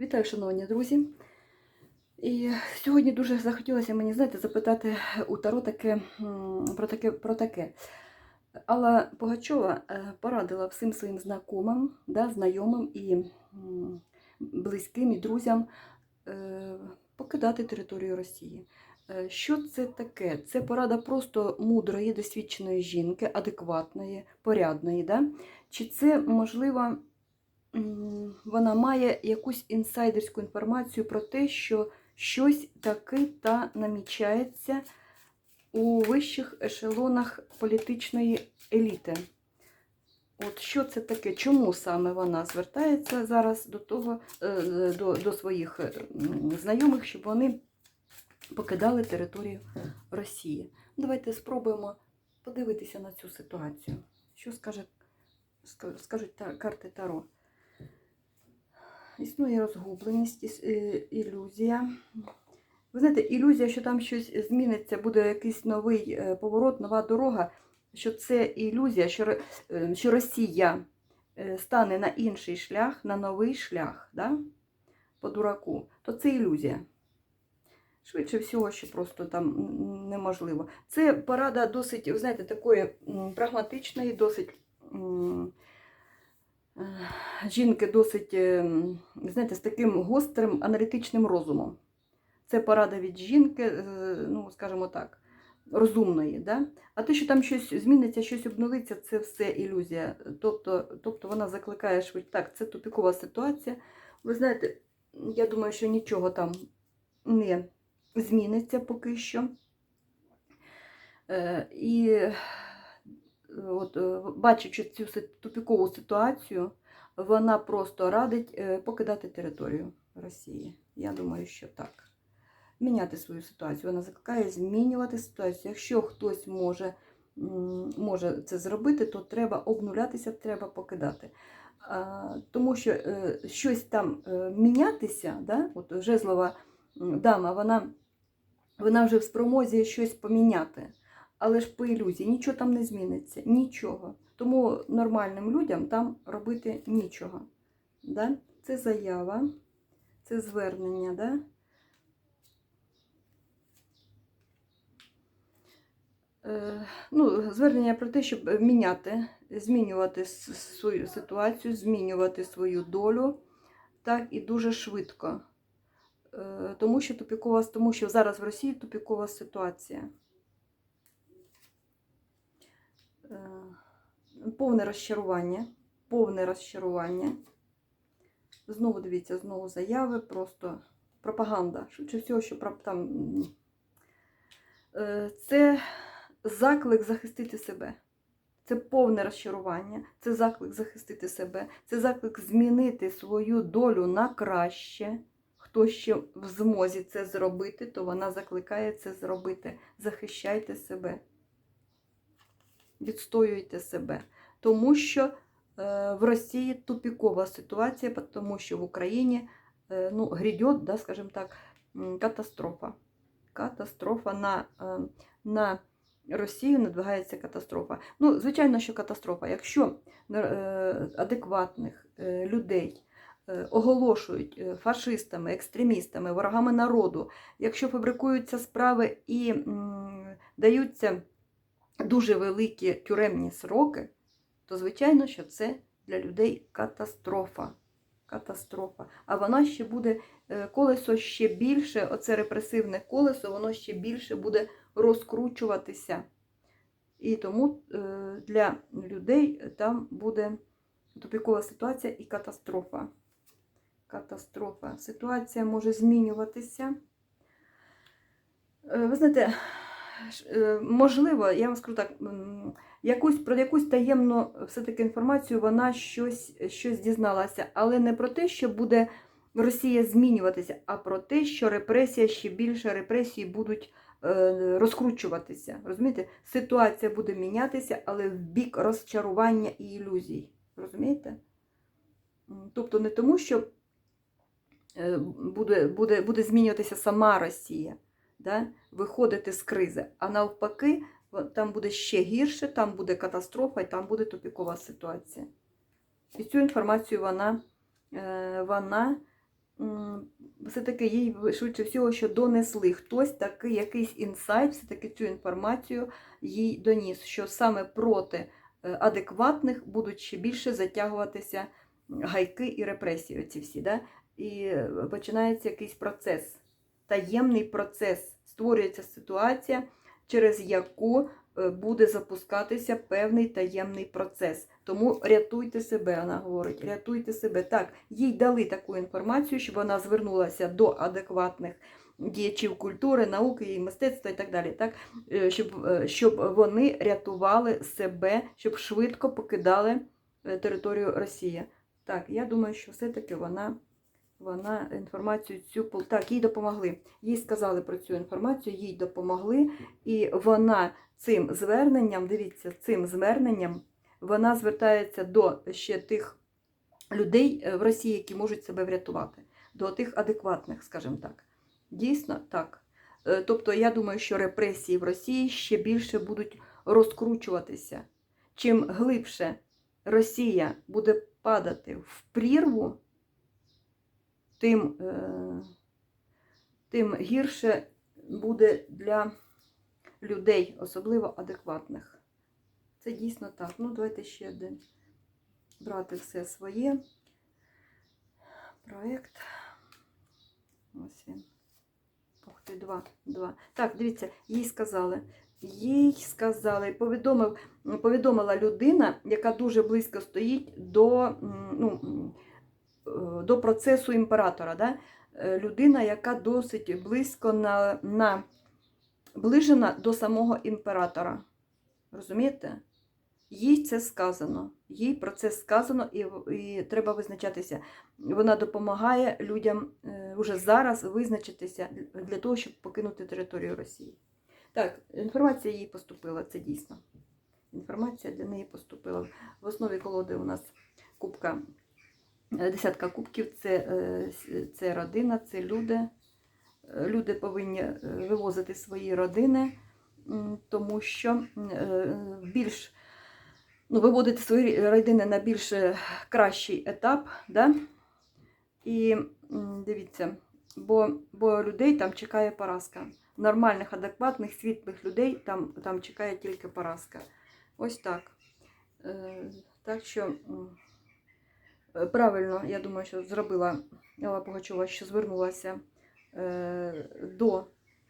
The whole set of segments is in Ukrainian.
Вітаю, шановні друзі. І сьогодні дуже захотілося мені, знаєте, запитати у Таро таке, про таке. Про таке. Алла Пугачова е, порадила всім своїм знайомим, да, знайомим і близьким, і друзям е, покидати територію Росії. Е, Що це таке? Це порада просто мудрої, досвідченої жінки, адекватної, порядної. Да? Чи це можливо вона має якусь інсайдерську інформацію про те, що щось таки та намічається у вищих ешелонах політичної еліти. От що це таке? Чому саме вона звертається зараз до того, е, до, до своїх е, знайомих, щоб вони покидали територію Росії? Давайте спробуємо подивитися на цю ситуацію. Що скаже, скажуть карти Таро? Існує розгубленість, е, ілюзія. Ви знаєте, ілюзія, що там щось зміниться, буде якийсь новий е, поворот, нова дорога, що це ілюзія, що, е, Росія стане на інший шлях, на новий шлях, да? по дураку, то це ілюзія. Швидше всього, що просто там неможливо. Це порада досить, ви знаєте, такої прагматичної, досить. Жінки досить, е, знаєте, з таким гострим аналітичним розумом. Це порада від жінки, е, ну, скажімо так, розумної. Да? А те, що там щось зміниться, щось обновиться, це все ілюзія. Тобто, тобто вона закликає швидше. Так, це тупікова ситуація. Ви знаєте, я думаю, що нічого там не зміниться поки що. Е, І от, е, бачачи цю тупікову ситуацію, вона просто радить е, покидати територію Росії. Я думаю, що так. Міняти свою ситуацію. Вона закликає змінювати ситуацію. Якщо хтось може, може це зробити, то треба обнулятися, треба покидати. Тому що е, щось там мінятися, да? от жезлова дама, вона, вона вже в спромозі щось поміняти. Але ж по ілюзії нічого там не зміниться, нічого. Тому нормальним людям там робити нічого. Да? Це заява, це звернення. Да? Е, Ну, звернення про те, щоб міняти, змінювати свою ситуацію, змінювати свою долю, так і дуже швидко. Е, Тому що тупікова, тому що зараз в Росії тупікова ситуація. Повне розчарування. Повне розчарування. Знову дивіться, знову заяви, просто пропаганда. Швидше всього, що там. е, Це заклик захистити себе. Це повне розчарування, це заклик захистити себе, це заклик змінити свою долю на краще. Хто ще в змозі це зробити, то вона закликає це зробити. Захищайте себе, відстоюйте себе. Тому що е, в Росії тупікова ситуація, тому що в Україні е, ну, грядет, да, скажімо так, катастрофа. Катастрофа на, е, на Росію надвигається катастрофа. Ну, звичайно, що катастрофа. Якщо адекватних людей оголошують фашистами, екстремістами, ворогами народу, якщо фабрикуються справи і даються дуже великі тюремні сроки, то звичайно, що це для людей катастрофа. Катастрофа. А вона ще буде е, колесо ще більше, оце репресивне колесо, воно ще більше буде розкручуватися. І тому е, для людей там буде тупікова ситуація і катастрофа. Катастрофа. Ситуація може змінюватися. Е, Ви знаєте, можливо, я вам скажу так, якусь, про якусь таємну все-таки інформацію вона щось, щось дізналася, але не про те, що буде Росія змінюватися, а про те, що репресія ще більше репресії будуть е, розкручуватися. Розумієте? Ситуація буде мінятися, але в бік розчарування і ілюзій. Розумієте? Тобто не тому, що е, буде, буде, буде змінюватися сама Росія, да? виходити з кризи, а навпаки, там буде ще гірше, там буде катастрофа і там буде тупікова ситуація. І цю інформацію вона, е, вона все-таки їй швидше всього, що донесли хтось такий якийсь інсайт, все-таки цю інформацію їй доніс, що саме проти е, адекватних будуть ще більше затягуватися гайки і репресії. Оці всі, да? І е, починається якийсь процес, таємний процес. Створюється ситуація, через яку е, буде запускатися певний таємний процес. Тому рятуйте себе, вона говорить, рятуйте себе. Так, їй дали таку інформацію, щоб вона звернулася до адекватних діячів культури, науки і мистецтва і так далі. Так? Е, Щоб, е, щоб вони рятували себе, щоб швидко покидали територію Росії. Так, я думаю, що все-таки вона. Вона інформацію цю так, їй допомогли. Їй сказали про цю інформацію, їй допомогли, і вона цим зверненням, дивіться, цим зверненням вона звертається до ще тих людей е, в Росії, які можуть себе врятувати, до тих адекватних, скажімо так. Дійсно так. Е, Тобто, я думаю, що репресії в Росії ще більше будуть розкручуватися. Чим глибше Росія буде падати в прірву, тим, е, тим гірше буде для людей, особливо адекватних. Це дійсно так. Ну, давайте ще один. Брати все своє. Проект. Ось він. Ух ти, два. два. Так, дивіться, їй сказали. Їй сказали, повідомив, повідомила людина, яка дуже близько стоїть до, ну, до процесу імператора. Да? Е, Людина, яка досить близько на, на, ближена до самого імператора. Розумієте? Їй це сказано. Їй про це сказано, і, і треба визначатися. Вона допомагає людям е, вже зараз визначитися для того, щоб покинути територію Росії. Так, інформація їй поступила, це дійсно. Інформація для неї поступила. В основі колоди у нас кубка, е, десятка кубків це, е, це родина, це люди. Е, Люди повинні е, вивозити свої родини, тому що е, більш ну, виводити свої родини на більш е, кращий етап. Да? І дивіться, бо, бо людей там чекає поразка. Нормальних, адекватних, світлих людей там, там чекає тільки поразка. Ось так. Е, так що е, правильно, я думаю, що зробила Алла Пугачова, що звернулася е, до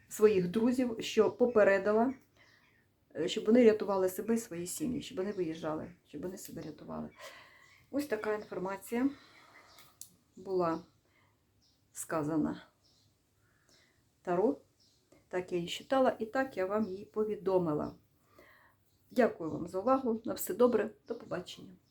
своїх друзів, що попередила, е, щоб вони рятували себе і свої сім'ї, щоб вони виїжджали, щоб вони себе рятували. Ось така інформація була сказана Таро. Так я її читала і так я вам її повідомила. Дякую вам за увагу. На все добре. До побачення.